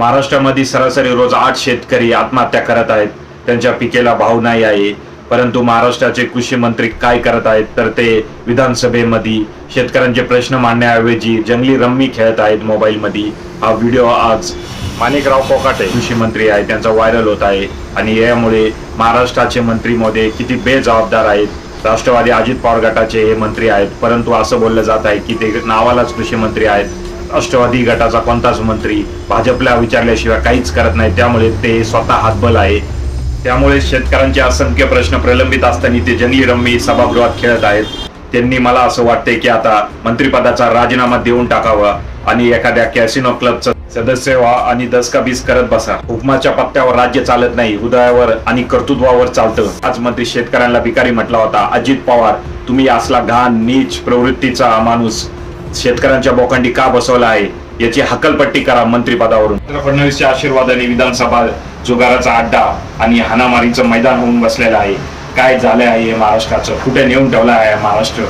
महाराष्ट्रामध्ये सरासरी रोज आठ शेतकरी आत्महत्या करत आहेत. त्यांच्या पिकेला भाव नाही आहे. परंतु महाराष्ट्राचे कृषी मंत्री काय करत आहेत तर ते विधानसभेमध्ये शेतकऱ्यांचे प्रश्न मांडण्याऐवजी जंगली रम्मी खेळत आहेत मोबाईलमध्ये. हा व्हिडिओ आज माणिकराव कोकाटे कृषी मंत्री आहे. त्यांचा व्हायरल होत आहे. आणि यामुळे महाराष्ट्राचे मंत्री मोदी किती बेजबाबदार आहेत. राष्ट्रवादी अजित पवार गटाचे हे मंत्री आहेत. परंतु असं बोललं जात आहे की ते नावालाच कृषी मंत्री आहेत. राष्ट्रवादी गटाचा कोणताच मंत्री भाजपला विचारल्याशिवाय काहीच करत नाही. त्यामुळे ते स्वतः हातबल आहे. त्यामुळे शेतकऱ्यांचे असंख्य प्रश्न प्रलंबित असताना ते जंगली रम्मी सभागृहात खेळत आहेत. त्यांनी मला असं वाटते की आता मंत्रिपदाचा राजीनामा देऊन टाकावा आणि एखाद्या कॅसिनो क्लबचं सदस्य व्हा आणि दसका बीस करत बसा. हुकमाच्या पत्त्यावर राज्य चालत नाही हृदयावर आणि कर्तृत्वावर चालतं. आज मंत्री शेतकऱ्यांना भिकारी म्हटला होता अजित पवार तुम्ही असला घाण नीच प्रवृत्तीचा माणूस. शेतकऱ्यांच्या बोकांडी का बसवला आहे याची हकलपट्टी करा मंत्रीपदावरून. फडणवीसच्या आशीर्वादाने विधानसभा जुगाराचा अड्डा आणि हानामारीचं मैदान होऊन बसलेलं आहे. काय झालं आहे हे महाराष्ट्राचं? कुठे नेऊन ठेवलं आहे महाराष्ट्र?